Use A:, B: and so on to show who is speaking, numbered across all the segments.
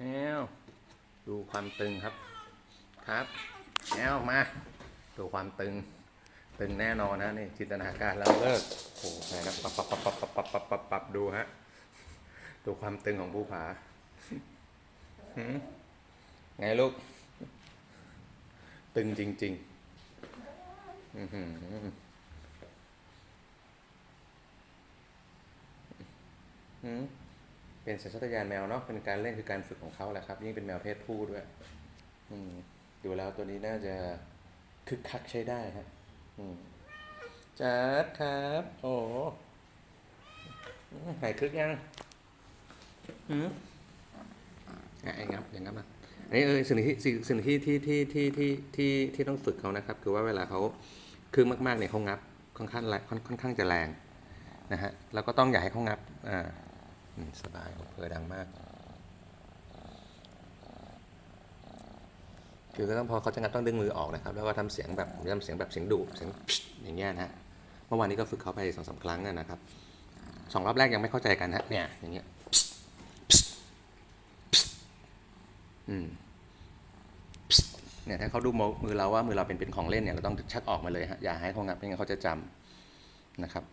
A: แอวดูความตึงครับครับแอวมา ดูความตึง ตึงแน่นอนนะนี่จินตนาการแล้วเลิกโอ้โหไหนนะปับปับปับปับปับปับปับปับปับดูฮะดูความตึงของภูผาหืมไงลูก ตึงจริง ๆ อือหือหืม เป็นสัญชาตญาณแมวเนาะเป็นการเล่นคือการฝึกของเขาแหละครับยิ่งเป็นแมวเพศผู้ด้วย อืมดูแล้วตัวนี้น่าจะคึกคักใช้ได้ฮะอืมจัดครับ โอ้หายคึกยังอืมอะไอ้งับอย่างงับมาอันนี้เออสิ่งที่สิ่งสิ่งที่ที่ที่ที่ที่ที่ที่ต้องฝึกเขานะครับ คือว่าเวลาเขาคึกมากๆเนี่ยเขางับค่อนข้างค่อนข้างจะแรงนะฮะแล้วก็ต้องอย่าให้เขางับอ่า สบายเพอดังมาก คือก็ต้องพอเขาจะงัดต้องดึงมือออกนะครับ แล้วก็ทำเสียงแบบทำเสียงแบบเสียงดุเสียงอย่างเงี้ยนะฮะเมื่อวานนี้ก็ฝึกเขาไปสองสามครั้งนะครับสองรอบแรกยังไม่เข้าใจกันฮะเนี่ยอย่างเงี้ยอืมเนี่ยถ้าเขาดูมือเราว่ามือเราเป็นเป็นของเล่นเนี่ยเราต้องชักออกมาเลยฮะอย่าให้เขางับไม่งั้นเขาจะจำนะครับ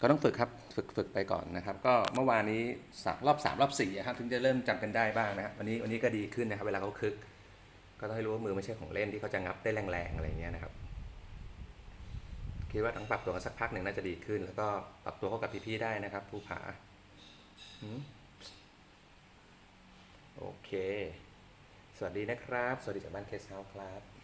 A: ก็ต้องฝึกครับฝึกฝึกไปก่อนนะครับ ก็เมื่อวานนี้สามรอบสามรอบสี่อะครับถึงจะเริ่มจำกันได้บ้างนะครับวันนี้วันนี้ก็ดีขึ้นนะครับ เวลาเขาคึก ก็ต้องให้รู้ว่ามือไม่ใช่ของเล่นที่เขาจะงับได้แรงๆอะไรเงี้ยนะครับคิดว่าต้องปรับตัวกันสักพักหนึ่งน่าจะดีขึ้น แล้วก็ปรับตัวเข้ากับพี่ๆได้นะครับผู้ผาโอเค สวัสดีนะครับ สวัสดีจากบ้านเคสเฮาส์ครับ